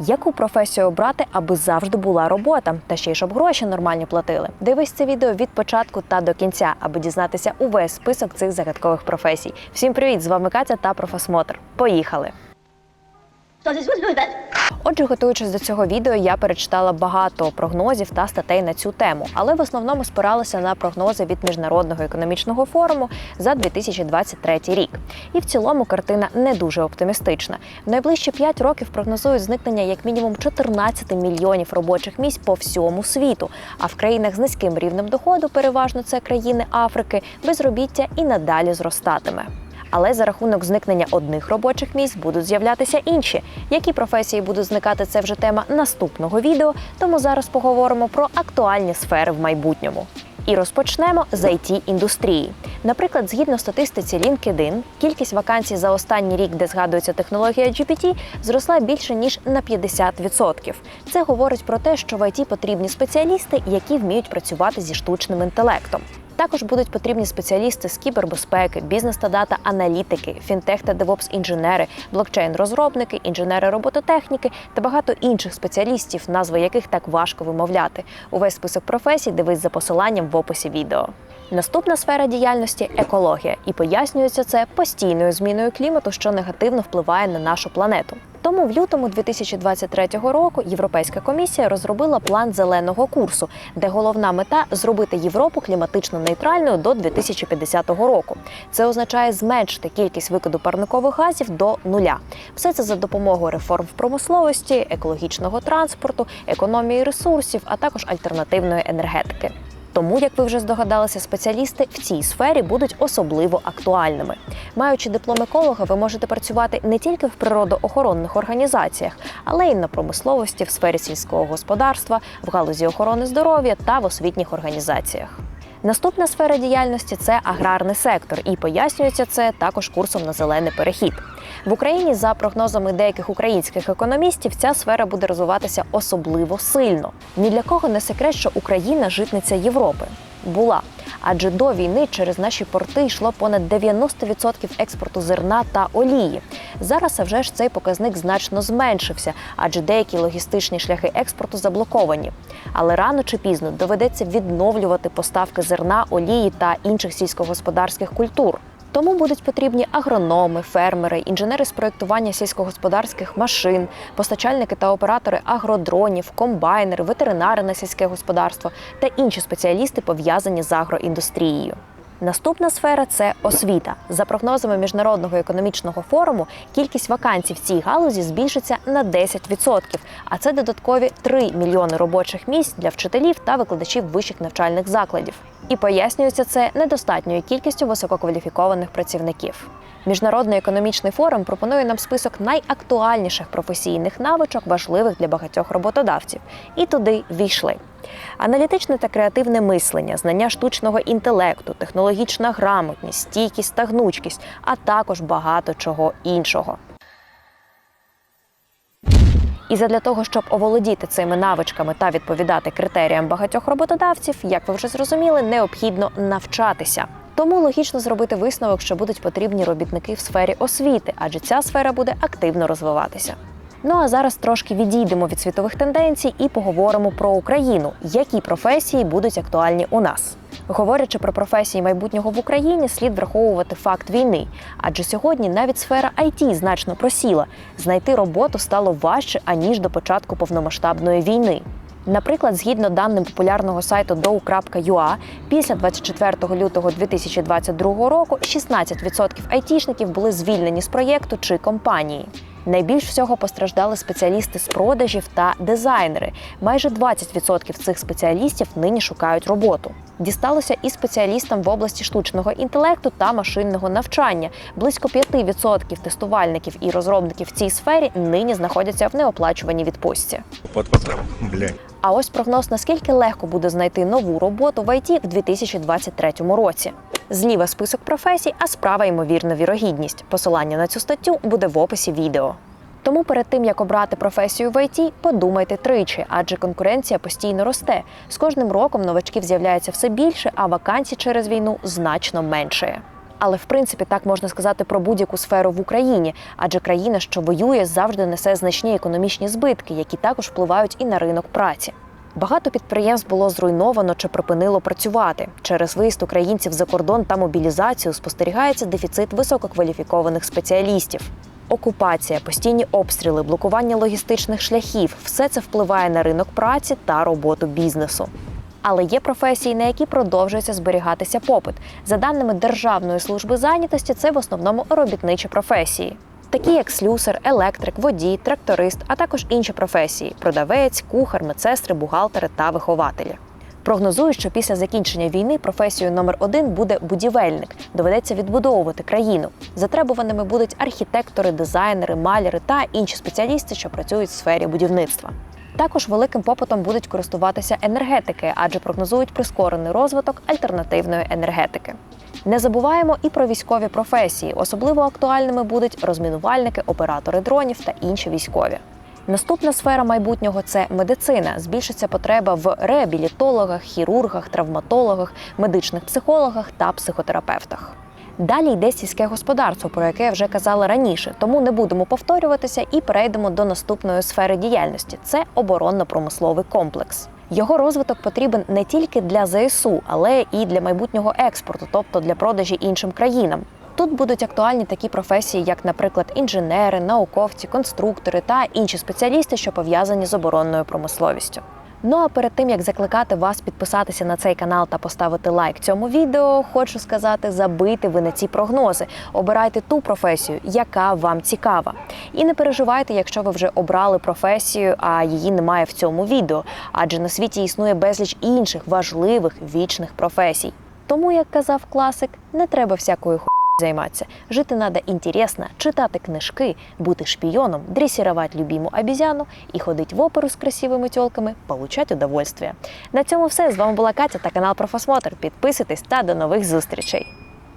Яку професію обрати, аби завжди була робота, та ще й щоб гроші нормальні платили? Дивись це відео від початку та до кінця, аби дізнатися увесь список цих загадкових професій. Всім привіт! З вами Катя та профосмотр. Поїхали! Отже, готуючись до цього відео, я перечитала багато прогнозів та статей на цю тему, але в основному спиралася на прогнози від міжнародного економічного форуму за 2023 рік. І в цілому картина не дуже оптимістична. В найближчі 5 років прогнозують зникнення як мінімум 14 мільйонів робочих місць по всьому світу. А в країнах з низьким рівнем доходу, переважно це країни Африки, безробіття і надалі зростатиме. Але за рахунок зникнення одних робочих місць будуть з'являтися інші. Які професії будуть зникати, це вже тема наступного відео. Тому зараз поговоримо про актуальні сфери в майбутньому. І розпочнемо з it індустрії. Наприклад, згідно статистиці LinkedIn, кількість вакансій за останній рік, де згадується технологія GPT, зросла більше ніж на 50%. Це говорить про те, що в IT потрібні спеціалісти, які вміють працювати зі штучним інтелектом. Також будуть потрібні спеціалісти з кібербезпеки, бізнес та дата аналітики, фінтех та девопс інженери, блокчейн-розробники, інженери робототехніки та багато інших спеціалістів, назви яких так важко вимовляти. Увесь список професій дивись за посиланням в описі відео. Наступна сфера діяльності екологія, і пояснюється це постійною зміною клімату, що негативно впливає на нашу планету. Тому в лютому 2023 року Європейська комісія розробила план зеленого курсу, де головна мета зробити Європу кліматично нейтральною до 2050 року. Це означає зменшити кількість викиду парникових газів до нуля. Все це за допомогою реформ в промисловості, екологічного транспорту, економії ресурсів, а також альтернативної енергетики. Тому, як ви вже здогадалися, спеціалісти в цій сфері будуть особливо актуальними. Маючи диплом еколога, ви можете працювати не тільки в природоохоронних організаціях, але й на промисловості, в сфері сільського господарства, в галузі охорони здоров'я та в освітніх організаціях. Наступна сфера діяльності це аграрний сектор, і пояснюється це також курсом на зелений перехід. В Україні, за прогнозами деяких українських економістів, ця сфера буде розвиватися особливо сильно. Ні для кого не секрет, що Україна житниця Європи була. Адже до війни через наші порти йшло понад 90% експорту зерна та олії. Зараз а вже ж цей показник значно зменшився, адже деякі логістичні шляхи експорту заблоковані. Але рано чи пізно доведеться відновлювати поставки зерна, олії та інших сільськогосподарських культур. Тому будуть потрібні агрономи, фермери, інженери з проєктування сільськогосподарських машин, постачальники та оператори агродронів, комбайнери, ветеринари на сільське господарство та інші спеціалісти, пов'язані з агроіндустрією. Наступна сфера це освіта. За прогнозами міжнародного економічного форуму, кількість вакансій в цій галузі збільшиться на 10%, а це додаткові 3 мільйони робочих місць для вчителів та викладачів вищих навчальних закладів. І пояснюється це недостатньою кількістю висококваліфікованих працівників. Міжнародний економічний форум пропонує нам список найактуальніших професійних навичок, важливих для багатьох роботодавців. І туди війшли. Аналітичне та креативне мислення, знання штучного інтелекту, технологічна грамотність, стійкість та гнучкість, а також багато чого іншого. І задля того, щоб оволодіти цими навичками та відповідати критеріям багатьох роботодавців, як ви вже зрозуміли, необхідно навчатися. Тому логічно зробити висновок, що будуть потрібні робітники в сфері освіти, адже ця сфера буде активно розвиватися. Ну а зараз трошки відійдемо від світових тенденцій і поговоримо про Україну, які професії будуть актуальні у нас. Говорячи про професії майбутнього в Україні, слід враховувати факт війни, адже сьогодні навіть сфера IT значно просіла. Знайти роботу стало важче аніж до початку повномасштабної війни. Наприклад, згідно даним популярного сайту dow.ua, після 24 лютого 2022 року 16% айтішників були звільнені з проєкту чи компанії. Найбільш всього постраждали спеціалісти з продажів та дизайнери. Майже 20% цих спеціалістів нині шукають роботу. Дісталося і спеціалістам в області штучного інтелекту та машинного навчання. Близько 5% тестувальників і розробників в цій сфері нині знаходяться в неоплачуваній відпустці. Блядь. А ось прогноз, наскільки легко буде знайти нову роботу в ІТ в 2023 році. Зліва список професій, а справа ймовірна вірогідність. Посилання на цю статтю буде в описі відео. Тому перед тим як обрати професію в ІТ, подумайте тричі, адже конкуренція постійно росте. З кожним роком новачків з'являється все більше, а вакансій через війну значно меншає. Але в принципі так можна сказати про будь-яку сферу в Україні, адже країна, що воює, завжди несе значні економічні збитки, які також впливають і на ринок праці. Багато підприємств було зруйновано чи припинило працювати. Через виїзд українців за кордон та мобілізацію спостерігається дефіцит висококваліфікованих спеціалістів. Окупація, постійні обстріли, блокування логістичних шляхів все це впливає на ринок праці та роботу бізнесу. Але є професії, на які продовжується зберігатися попит. За даними Державної служби зайнятості, це в основному робітничі професії, такі як слюсар, електрик, водій, тракторист, а також інші професії продавець, кухар, медсестри, бухгалтери та вихователі. Прогнозують, що після закінчення війни професією номер один буде будівельник. Доведеться відбудовувати країну. Затребуваними будуть архітектори, дизайнери, маляри та інші спеціалісти, що працюють в сфері будівництва. Також великим попитом будуть користуватися енергетики, адже прогнозують прискорений розвиток альтернативної енергетики. Не забуваємо і про військові професії. Особливо актуальними будуть розмінувальники, оператори дронів та інші військові. Наступна сфера майбутнього це медицина. Збільшиться потреба в реабілітологах, хірургах, травматологах, медичних психологах та психотерапевтах. Далі йде сільське господарство, про яке я вже казала раніше, тому не будемо повторюватися і перейдемо до наступної сфери діяльності це оборонно-промисловий комплекс. Його розвиток потрібен не тільки для ЗСУ, але і для майбутнього експорту, тобто для продажі іншим країнам. Тут будуть актуальні такі професії, як, наприклад, інженери, науковці, конструктори та інші спеціалісти, що пов'язані з оборонною промисловістю. Ну а перед тим як закликати вас підписатися на цей канал та поставити лайк цьому відео, хочу сказати, забийте ви на ці прогнози. Обирайте ту професію, яка вам цікава. І не переживайте, якщо ви вже обрали професію, а її немає в цьому відео, адже на світі існує безліч інших важливих вічних професій. Тому, як казав класик, не треба всякою хуйнею займатися. Жити надо інтересно, читати книжки, бути шпіоном, дресірувати любіму обізяну і ходить в оперу з красивими тілками, получати удовольствие. На цьому все. З вами була Катя та канал Профосмотр. Підписуйтесь та до нових зустрічей.